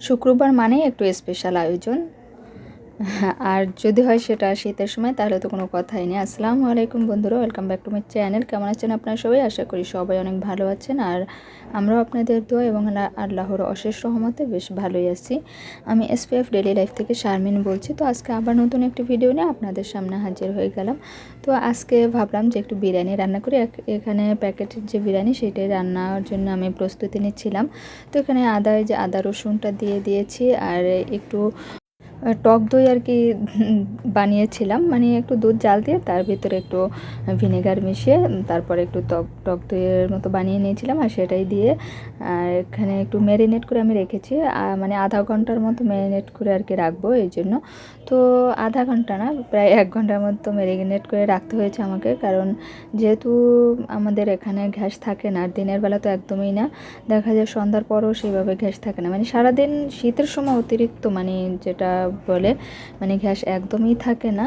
শুক্রবার মানে একটু স্পেশাল আয়োজন। আর যদি হয় সেটা শীতের সময়, তাহলে তো কোনো কথাই নেই। আসসালামু আলাইকুম বন্ধুরা welcome back to my channel কেমন আছেন আপনারা সবাই? আশা করি সবাই অনেক ভালো আছেন। আর আমরাও আপনাদের দোয়া এবং আল্লাহ- আল্লাহর অশেষ রহমতে বেশ ভালোই আছি। আমি এসপিএফ ডেলি লাইফ থেকে শারমিন বলছি। তো আজকে আবার নতুন একটি ভিডিও নিয়ে আপনাদের সামনে হাজির হয়ে গেলাম। তো আজকে ভাবলাম যে একটু বিরিয়ানি রান্না করি। এখানে প্যাকেটের যে বিরিয়ানি, সেটাই রান্নার জন্য আমি প্রস্তুতি নিচ্ছিলাম। তো এখানে আদা, এই যে আদা রসুনটা দিয়ে দিয়েছি। আর একটু টক দই আর কি বানিয়েছিলাম। মানে একটু দুধ জাল দিয়ে তার ভিতরে একটু ভিনেগার মিশিয়ে তারপরে একটু টক টক দইয়ের মতো বানিয়ে নিয়েছিলাম আর সেটাই দিয়ে, আর এখানে একটু ম্যারিনেট করে আমি রেখেছি। মানে আধা ঘণ্টার মতো ম্যারিনেট করে আর কি রাখব এই জন্য। তো আধা ঘণ্টা না, প্রায় এক ঘণ্টার মতো ম্যারিনেট করে রাখতে হয়েছে আমাকে। কারণ যেহেতু আমাদের এখানে গ্যাস থাকে না, আর দিনের বেলা তো একদমই না, দেখা যায় সন্ধ্যার পরও সেইভাবে গ্যাস থাকে না। মানে সারাদিন শীতের সময় অতিরিক্ত মানে যেটা বলে মানে গ্যাস একদমই থাকে না।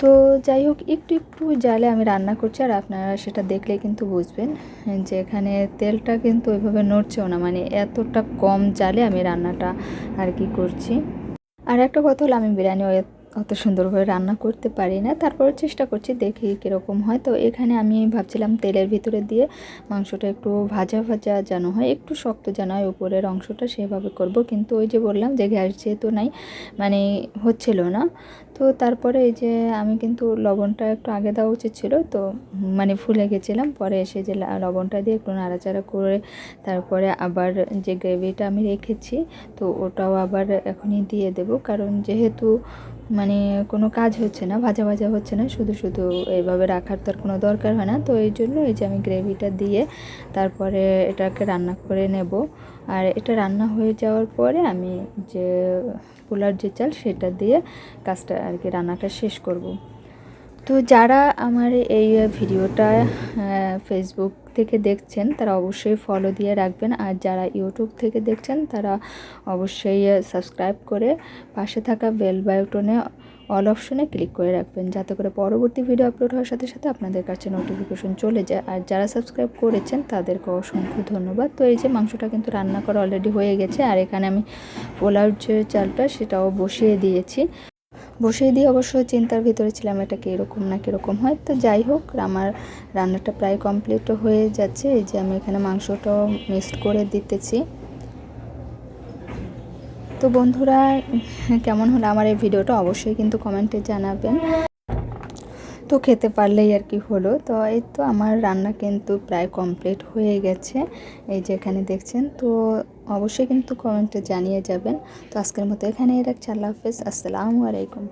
তো যাই হোক, একটু একটু জালে আমি রান্না করছি, আর আপনারা সেটা দেখলে কিন্তু বুঝবেন যে এখানে তেলটা কিন্তু ওইভাবে নড়ছেও না মানে এতটা কম জালে আমি রান্নাটা আর কি করছি। আর একটা কথা হলো, আমি বিরিয়ানি অত সুন্দরভাবে রান্না করতে পারি না। তারপরে চেষ্টা করছি দেখি কীরকম হয়। তো এখানে আমি ভাবছিলাম তেলের ভিতরে দিয়ে মাংসটা একটু ভাজা ভাজা যেন হয়, একটু শক্ত যেন হয়, উপরের অংশটা সেভাবে করব। কিন্তু ওই যে বললাম যে গ্যাস যেহেতু নাই মানে হচ্ছিল না। তো তারপরে এই যে আমি কিন্তু লবণটা একটু আগে দেওয়া উচিত ছিল, তো মানে ফুলে গেছিলাম। পরে এসে যে লবণটা দিয়ে একটু নাড়াচাড়া করে তারপরে আবার যে গ্রেভিটা আমি রেখেছি, তো ওটাও আবার এখনই দিয়ে দেব। কারণ যেহেতু মানে কোনো কাজ হচ্ছে না, ভাজা ভাজা হচ্ছে না, শুধু শুধু এইভাবে রাখার তো আর কোনো দরকার হয় না। তো এই জন্য এই যে আমি গ্রেভিটা দিয়ে তারপরে এটাকে রান্না করে নেব। আর এটা রান্না হয়ে যাওয়ার পরে আমি যে পোলার যে চাল সেটা দিয়ে কাজটা আর কি রান্নাটা শেষ করব। তো যারা আমার এই ভিডিওটা ফেসবুক থেকে দেখছেন, তারা অবশ্যই ফলো দিয়ে রাখবেন। আর যারা ইউটিউব থেকে দেখছেন, তারা অবশ্যই সাবস্ক্রাইব করে পাশে থাকা বেল বায়োটনে অল অপশনে ক্লিক করে রাখবেন, যাতে করে পরবর্তী ভিডিও আপলোড হওয়ার সাথে সাথে আপনাদের কাছে নোটিফিকেশন চলে যায়। আর যারা সাবস্ক্রাইব করেছেন, তাদেরকে অসংখ্য ধন্যবাদ। তো এই যে মাংসটা কিন্তু রান্না করা অলরেডি হয়ে গেছে, আর এখানে আমি পোলার যে চালটা, সেটাও বসিয়ে দিয়েছি। বসিয়ে দিয়ে অবশ্য চিন্তার ভিতরে ছিলাম, এটা এরকম না কীরকম হয়। তো যাই হোক, আমার রান্নাটা প্রায় কমপ্লিট হয়ে যাচ্ছে। এই যে আমি এখানে মাংসটাও মিক্সড করে দিতেছি। তো বন্ধুরা, কেমন হলো আমার এই ভিডিওটা অবশ্যই কিন্তু কমেন্টে জানাবেন। তো খেতে পারলেই আর কি হলো। তো এই তো আমার রান্না কিন্তু প্রায় কমপ্লিট হয়ে গেছে। এই যে এখানে দেখছেন, তো অবশ্যই কিন্তু কমেন্টে জানিয়ে যাবেন। তো আজকের মতো এখানেই রাখছি, আল্লাহ হাফেজ। আসসালামু আলাইকুম।